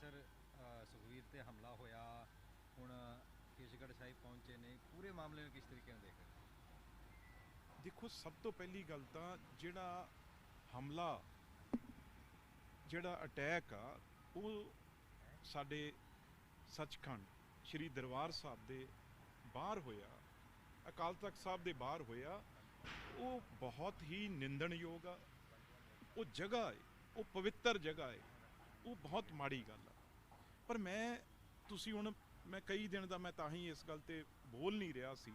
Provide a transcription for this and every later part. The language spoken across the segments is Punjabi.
ਸਰ ਸੁਖਵੀਰ ਤੇ ਹਮਲਾ ਹੋਇਆ। ਹੁਣ ਕਿਸ਼ਗੜ੍ਹ ਸਾਹਿਬ ਪਹੁੰਚੇ ਨੇ। ਪੂਰੇ ਮਾਮਲੇ ਨੂੰ ਕਿਸ ਤਰੀਕੇ ਨਾਲ ਦੇਖ ਰਹੇ ਦੇਖੋ, ਸਭ ਤੋਂ ਪਹਿਲੀ ਗੱਲ ਤਾਂ ਜਿਹੜਾ ਹਮਲਾ, ਜਿਹੜਾ ਅਟੈਕ ਆ, ਉਹ ਸਾਡੇ ਸੱਚਖੰਡ ਸ੍ਰੀ ਦਰਬਾਰ ਸਾਹਿਬ ਦੇ ਬਾਹਰ ਹੋਇਆ। ਅਕਾਲ ਤਖਤ ਸਾਹਿਬ ਦੇ ਬਾਹਰ ਹੋਇਆ। ਉਹ ਬਹੁਤ ਹੀ ਨਿੰਦਣਯੋਗ ਆ। ਉਹ ਜਗ੍ਹਾ ਹੈ ਉਹ ਪਵਿੱਤਰ ਜਗ੍ਹਾ ਹੈ ਉਹ ਬਹੁਤ ਮਾੜੀ ਗੱਲ ਆ। ਪਰ ਮੈਂ, ਤੁਸੀਂ ਹੁਣ, ਮੈਂ ਕਈ ਦਿਨ ਦਾ ਮੈਂ ਤਾਂ ਹੀ ਇਸ ਗੱਲ ਤੇ ਬੋਲ ਨਹੀਂ ਰਿਹਾ ਸੀ।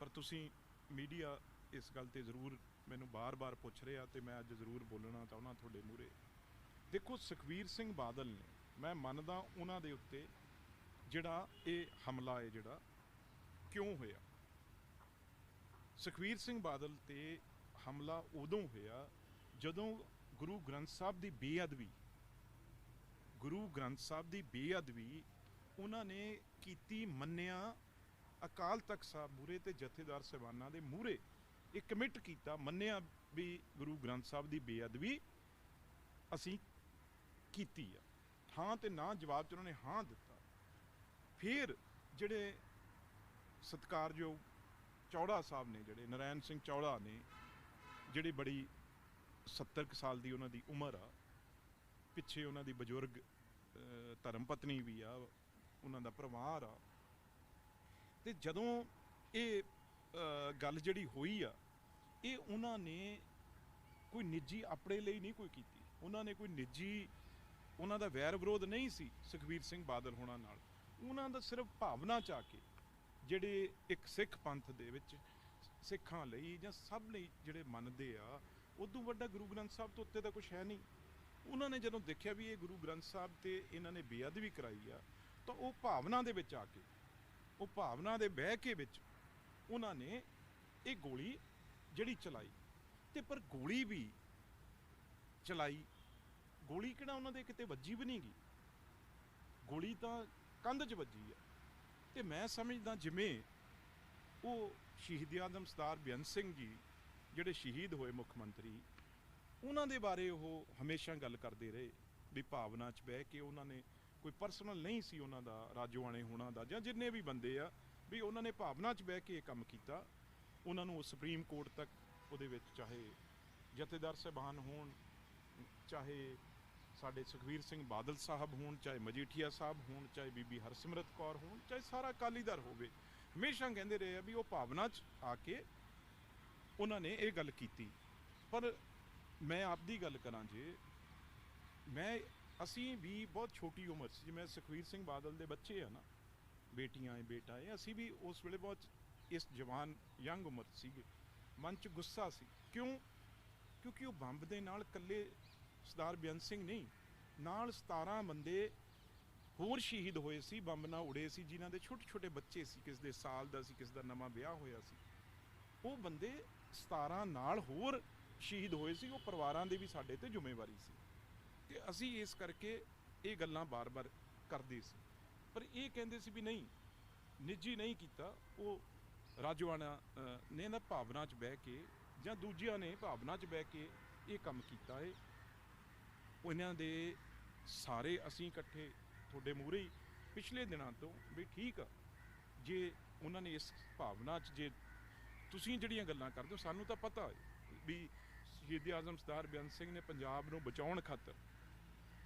ਪਰ ਤੁਸੀਂ ਮੀਡੀਆ ਇਸ ਗੱਲ ਤੇ ਜ਼ਰੂਰ ਮੈਨੂੰ ਬਾਰ-ਬਾਰ ਪੁੱਛ ਰਿਹਾ ਤੇ ਮੈਂ ਅੱਜ ਜ਼ਰੂਰ ਬੋਲਣਾ ਚਾਹੁੰਦਾ ਤੁਹਾਡੇ ਮੂਹਰੇ। ਦੇਖੋ, ਸੁਖਵੀਰ ਸਿੰਘ ਬਾਦਲ ਨੇ, ਮੈਂ ਮੰਨਦਾ ਉਹਨਾਂ ਦੇ ਉੱਤੇ ਜਿਹੜਾ ਇਹ ਹਮਲਾ ਹੈ ਜਿਹੜਾ, ਕਿਉਂ ਹੋਇਆ? ਸੁਖਵੀਰ ਸਿੰਘ ਬਾਦਲ ਤੇ ਹਮਲਾ ਉਦੋਂ ਹੋਇਆ ਜਦੋਂ ਗੁਰੂ ਗ੍ਰੰਥ ਸਾਹਿਬ ਦੀ ਬੇਅਦਬੀ, ਗੁਰੂ ਗ੍ਰੰਥ ਸਾਹਿਬ ਦੀ ਬੇਅਦਬੀ ਉਹਨਾਂ ਨੇ ਕੀਤੀ ਮੰਨਿਆ ਅਕਾਲ ਤਖਤ ਸਾਹਿਬ ਮੂਰੇ ਤੇ ਜਥੇਦਾਰ ਸਹਿਬਾਨਾਂ ਦੇ ਮੂਰੇ ਇਹ ਕਮਿਟ ਕੀਤਾ, ਮੰਨਿਆ ਵੀ ਗੁਰੂ ਗ੍ਰੰਥ ਸਾਹਿਬ ਦੀ ਬੇਅਦਬੀ ਅਸੀਂ ਕੀਤੀ ਆ। ਹਾਂ ਤੇ ਨਾ ਜਵਾਬ ਚ ਉਹਨਾਂ ਨੇ ਹਾਂ ਦਿੱਤਾ। ਫਿਰ ਜਿਹੜੇ ਸਤਿਕਾਰਯੋਗ ਚੌੜਾ ਸਾਹਿਬ ਨੇ, ਜਿਹੜੇ ਨਰਾਇਣ ਸਿੰਘ ਚੌੜਾ ਨੇ, ਜਿਹੜੇ ਬੜੀ 70 ਕੁ ਸਾਲ ਦੀ ਉਹਨਾਂ ਦੀ ਉਮਰ ਆ, ਪਿੱਛੇ ਉਹਨਾਂ ਦੀ ਬਜ਼ੁਰਗ ਧਰਮ ਪਤਨੀ ਵੀ ਆ, ਉਹਨਾਂ ਦਾ ਪਰਿਵਾਰ ਆ। ਤੇ ਜਦੋਂ ਇਹ ਗੱਲ ਜਿਹੜੀ ਹੋਈ ਆ, ਇਹ ਉਹਨਾਂ ਨੇ ਕੋਈ ਨਿੱਜੀ ਆਪਣੇ ਲਈ ਨਹੀਂ ਕੋਈ ਕੀਤੀ। ਉਹਨਾਂ ਨੇ ਕੋਈ ਨਿੱਜੀ, ਉਹਨਾਂ ਦਾ ਵੈਰ ਵਿਰੋਧ ਨਹੀਂ ਸੀ ਸੁਖਬੀਰ ਸਿੰਘ ਬਾਦਲ ਹੋਣਾ ਨਾਲ। ਉਹਨਾਂ ਦਾ ਸਿਰਫ ਭਾਵਨਾ ਚ ਆ ਕੇ ਜਿਹੜੇ ਇੱਕ ਸਿੱਖ ਪੰਥ ਦੇ ਵਿੱਚ ਸਿੱਖਾਂ ਲਈ ਜਾਂ ਸਭ ਲਈ ਜਿਹੜੇ ਮੰਨਦੇ ਆ ਉਦੋਂ ਵੱਡਾ ਗੁਰੂ ਗ੍ਰੰਥ ਸਾਹਿਬ ਤੋਂ ਉੱਤੇ ਤਾਂ ਕੁਝ ਹੈ ਨਹੀਂ। ਉਹਨਾਂ ਨੇ ਜਦੋਂ ਦੇਖਿਆ ਵੀ ਇਹ ਗੁਰੂ ਗ੍ਰੰਥ ਸਾਹਿਬ ਤੇ ਇਹਨਾਂ ਨੇ ਬੇਅਦਬੀ ਕਰਾਈ ਆ, ਤਾਂ ਉਹ ਭਾਵਨਾ ਦੇ ਵਿੱਚ ਆ ਕੇ, ਉਹ ਭਾਵਨਾ ਦੇ ਬਹਿ ਕੇ ਵਿੱਚ ਉਹਨਾਂ ਨੇ ਇਹ ਗੋਲੀ ਜਿਹੜੀ ਚਲਾਈ ਤੇ ਪਰ ਗੋਲੀ ਵੀ ਚਲਾਈ। ਗੋਲੀ ਕਿਹੜਾ ਉਹਨਾਂ ਦੇ ਕਿਤੇ ਵੱਜੀ ਵੀ ਨਹੀਂ ਗਈ। ਗੋਲੀ ਤਾਂ ਕੰਧ 'ਚ ਵੱਜੀ ਆ। ਤੇ ਮੈਂ ਸਮਝਦਾ ਜਿਵੇਂ ਉਹ ਸ਼ਹੀਦ ਆਦਮ ਸਰਦਾਰ ਬੇਅੰਤ ਸਿੰਘ ਜੀ ਜਿਹੜੇ ਸ਼ਹੀਦ ਹੋਏ ਮੁੱਖ ਮੰਤਰੀ, ਉਹਨਾਂ ਦੇ ਬਾਰੇ ਉਹ ਹਮੇਸ਼ਾ ਗੱਲ ਕਰਦੇ ਰਹੇ ਵੀ ਭਾਵਨਾ 'ਚ ਬਹਿ ਕੇ ਉਹਨਾਂ ਨੇ ਕੋਈ ਪਰਸਨਲ ਨਹੀਂ ਸੀ ਉਹਨਾਂ ਦਾ, ਰਾਜੋਆਣੇ ਹੋਣਾ ਦਾ ਜਾਂ ਜਿੰਨੇ ਵੀ ਬੰਦੇ ਆ, ਵੀ ਉਹਨਾਂ ਨੇ ਭਾਵਨਾ 'ਚ ਬਹਿ ਕੇ ਇਹ ਕੰਮ ਕੀਤਾ। ਉਹਨਾਂ ਨੂੰ ਸੁਪਰੀਮ ਕੋਰਟ ਤੱਕ ਉਹਦੇ ਵਿੱਚ ਚਾਹੇ ਜਥੇਦਾਰ ਸਾਹਿਬਾਨ ਹੋਣ, ਚਾਹੇ ਸਾਡੇ ਸੁਖਵੀਰ ਸਿੰਘ ਬਾਦਲ ਸਾਹਿਬ ਹੋਣ, ਚਾਹੇ ਮਜੀਠੀਆ ਸਾਹਿਬ ਹੋਣ, ਚਾਹੇ ਬੀਬੀ ਹਰਸਿਮਰਤ ਕੌਰ ਹੋਣ, ਚਾਹੇ ਸਾਰਾ ਅਕਾਲੀ ਦਲ ਹੋਵੇ, ਹਮੇਸ਼ਾ ਕਹਿੰਦੇ ਰਹੇ ਆ ਵੀ ਉਹ ਭਾਵਨਾ 'ਚ ਆ ਕੇ ਉਹਨਾਂ ਨੇ ਇਹ ਗੱਲ ਕੀਤੀ। ਪਰ ਮੈਂ ਆਪਦੀ ਗੱਲ ਕਰਾਂ ਜੇ, ਮੈਂ, ਅਸੀਂ ਵੀ ਬਹੁਤ ਛੋਟੀ ਉਮਰ ਸੀ, ਜਿਵੇਂ ਸੁਖਵੀਰ ਸਿੰਘ ਬਾਦਲ ਦੇ ਬੱਚੇ ਆ ਨਾ, ਬੇਟੀਆਂ ਏ, ਬੇਟਾ ਏ, ਅਸੀਂ ਵੀ ਉਸ ਵੇਲੇ ਬਹੁਤ ਇਸ ਜਵਾਨ, ਯੰਗ ਉਮਰ ਸੀਗੇ। ਮਨ 'ਚ ਗੁੱਸਾ ਸੀ। ਕਿਉਂ? ਕਿਉਂਕਿ ਉਹ ਬੰਬ ਦੇ ਨਾਲ ਇਕੱਲੇ ਸਰਦਾਰ ਬੇਅੰਤ ਸਿੰਘ ਨਹੀਂ, ਨਾਲ 17 ਬੰਦੇ ਹੋਰ ਸ਼ਹੀਦ ਹੋਏ ਸੀ, ਬੰਬ ਨਾਲ ਉੜੇ ਸੀ, ਜਿਨ੍ਹਾਂ ਦੇ ਛੋਟੇ ਛੋਟੇ ਬੱਚੇ ਸੀ, ਕਿਸ ਦੇ ਸਾਲ ਦਾ ਸੀ, ਕਿਸ ਦਾ ਨਵਾਂ ਵਿਆਹ ਹੋਇਆ ਸੀ। ਉਹ ਬੰਦੇ 17 ਨਾਲ ਹੋਰ ਸ਼ਹੀਦ ਹੋਏ ਸੀ, ਉਹ ਪਰਿਵਾਰਾਂ ਦੇ ਵੀ ਸਾਡੇ ਤੇ ਜ਼ਿੰਮੇਵਾਰੀ ਸੀ ਤੇ ਅਸੀਂ ਇਸ ਕਰਕੇ ਇਹ ਗੱਲਾਂ ਬਾਰ-ਬਾਰ ਕਰਦੇ ਸੀ। ਪਰ ਇਹ ਕਹਿੰਦੇ ਸੀ ਵੀ ਨਹੀਂ, ਨਿੱਜੀ ਨਹੀਂ ਕੀਤਾ, ਉਹ ਰਾਜਵਾਨਾ ਨੇ ਨਾ ਭਾਵਨਾ 'ਚ ਬਹਿ ਕੇ ਜਾਂ ਦੂਜਿਆਂ ਨੇ ਭਾਵਨਾ 'ਚ ਬਹਿ ਕੇ ਇਹ ਕੰਮ ਕੀਤਾ ਹੈ ਉਹਨਾਂ ਦੇ ਸਾਰੇ ਅਸੀਂ ਇਕੱਠੇ, ਤੁਹਾਡੇ ਮੂਹਰੇ ਹੀ ਪਿਛਲੇ ਦਿਨਾਂ ਤੋਂ ਵੀ ਠੀਕ ਆ। ਜੇ ਉਹਨਾਂ ਨੇ ਇਸ ਭਾਵਨਾ 'ਚ, ਜੇ ਤੁਸੀਂ ਜਿਹੜੀਆਂ ਗੱਲਾਂ ਕਰਦੇ ਹੋ, ਸਾਨੂੰ ਤਾਂ ਪਤਾ ਵੀ ਸ਼ਹੀਦ ਆਜ਼ਮ ਸਰਦਾਰ ਬੇਅੰਤ ਸਿੰਘ ਨੇ ਪੰਜਾਬ ਨੂੰ ਬਚਾਉਣ ਖਾਤਰ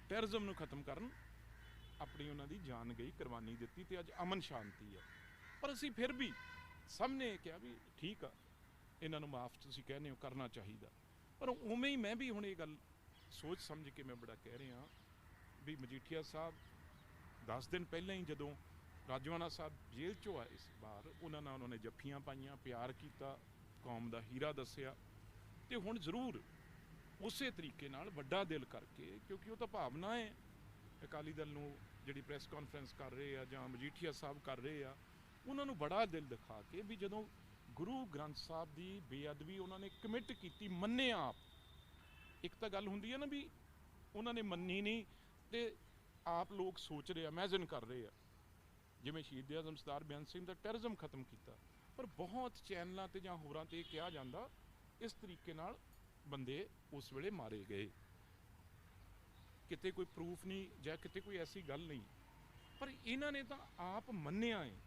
ਟੈਰਰਿਜ਼ਮ ਨੂੰ ਖਤਮ ਕਰਨ ਆਪਣੀ ਉਹਨਾਂ ਦੀ ਜਾਨ ਗਈ, ਕੁਰਬਾਨੀ ਦਿੱਤੀ ਤੇ ਅੱਜ ਅਮਨ ਸ਼ਾਂਤੀ ਹੈ। ਪਰ ਅਸੀਂ ਫਿਰ ਵੀ ਸਭ ਨੇ ਕਿਹਾ ਵੀ ਠੀਕ ਆ, ਇਹਨਾਂ ਨੂੰ ਮਾਫ ਤੁਸੀਂ ਕਹਿੰਦੇ ਹੋ, ਕਰਨਾ ਚਾਹੀਦਾ। ਪਰ ਉਵੇਂ ਹੀ ਮੈਂ ਵੀ ਹੁਣ ਇਹ ਗੱਲ ਸੋਚ ਸਮਝ ਕੇ ਮੈਂ ਬੜਾ ਕਹਿ ਰਿਹਾ ਵੀ ਮਜੀਠੀਆ ਸਾਹਿਬ 10 ਦਿਨ ਪਹਿਲਾਂ ਹੀ ਜਦੋਂ ਰਾਜਵਾਨਾ ਸਾਹਿਬ ਜੇਲ੍ਹ ਚੋਂ ਆਏ ਇਸ ਬਾਹਰ। ਉਹਨਾਂ ਨਾਲ ਉਹਨਾਂ ਨੇ ਜੱਫੀਆਂ ਪਾਈਆਂ, ਪਿਆਰ ਕੀਤਾ, ਕੌਮ ਦਾ ਹੀਰਾ ਦੱਸਿਆ। ਤੇ ਹੁਣ ਜ਼ਰੂਰ ਉਸੇ ਤਰੀਕੇ ਨਾਲ ਵੱਡਾ ਦਿਲ ਕਰਕੇ, ਕਿਉਂਕਿ ਉਹ ਤਾਂ ਭਾਵਨਾ ਹੈ, ਅਕਾਲੀ ਦਲ ਨੂੰ ਜਿਹੜੀ ਪ੍ਰੈਸ ਕਾਨਫਰੰਸ ਕਰ ਰਹੇ ਆ ਜਾਂ ਮਜੀਠੀਆ ਸਾਹਿਬ ਕਰ ਰਹੇ ਆ, ਉਹਨਾਂ ਨੂੰ ਬੜਾ ਦਿਲ ਦਿਖਾ ਕੇ ਵੀ ਜਦੋਂ ਗੁਰੂ ਗ੍ਰੰਥ ਸਾਹਿਬ ਦੀ ਬੇਅਦਬੀ ਉਹਨਾਂ ਨੇ ਕਮਿਟ ਕੀਤੀ, ਮੰਨੇ ਆਪ। ਇੱਕ ਤਾਂ ਗੱਲ ਹੁੰਦੀ ਹੈ ਨਾ ਵੀ ਉਹਨਾਂ ਨੇ ਮੰਨੀ ਨਹੀਂ ਤੇ ਆਪ ਲੋਕ ਸੋਚ ਰਹੇ ਆ ਇਮੇਜਿਨ ਕਰ ਰਹੇ ਆ। ਜਿਵੇਂ ਸ਼ਹੀਦ ਆਜ਼ਮ ਸਰਦਾਰ ਬੇਅੰਤ ਸਿੰਘ ਦਾ ਟੈਰਰਿਜ਼ਮ ਖਤਮ ਕੀਤਾ। ਪਰ ਬਹੁਤ ਚੈਨਲਾਂ ਤੇ ਜਾਂ ਹੋਰਾਂ ਤੇ ਕਿਹਾ ਜਾਂਦਾ, ਇਸ ਤਰੀਕੇ ਨਾਲ ਬੰਦੇ ਉਸ ਵੇਲੇ ਮਾਰੇ ਗਏ। ਕਿਤੇ ਕੋਈ ਪ੍ਰੂਫ ਨਹੀਂ ਜਾਂ ਕਿਤੇ ਕੋਈ ਐਸੀ ਗੱਲ ਨਹੀਂ। ਪਰ ਇਹਨਾਂ ਨੇ ਤਾਂ ਆਪ ਮੰਨਿਆ ਹੈ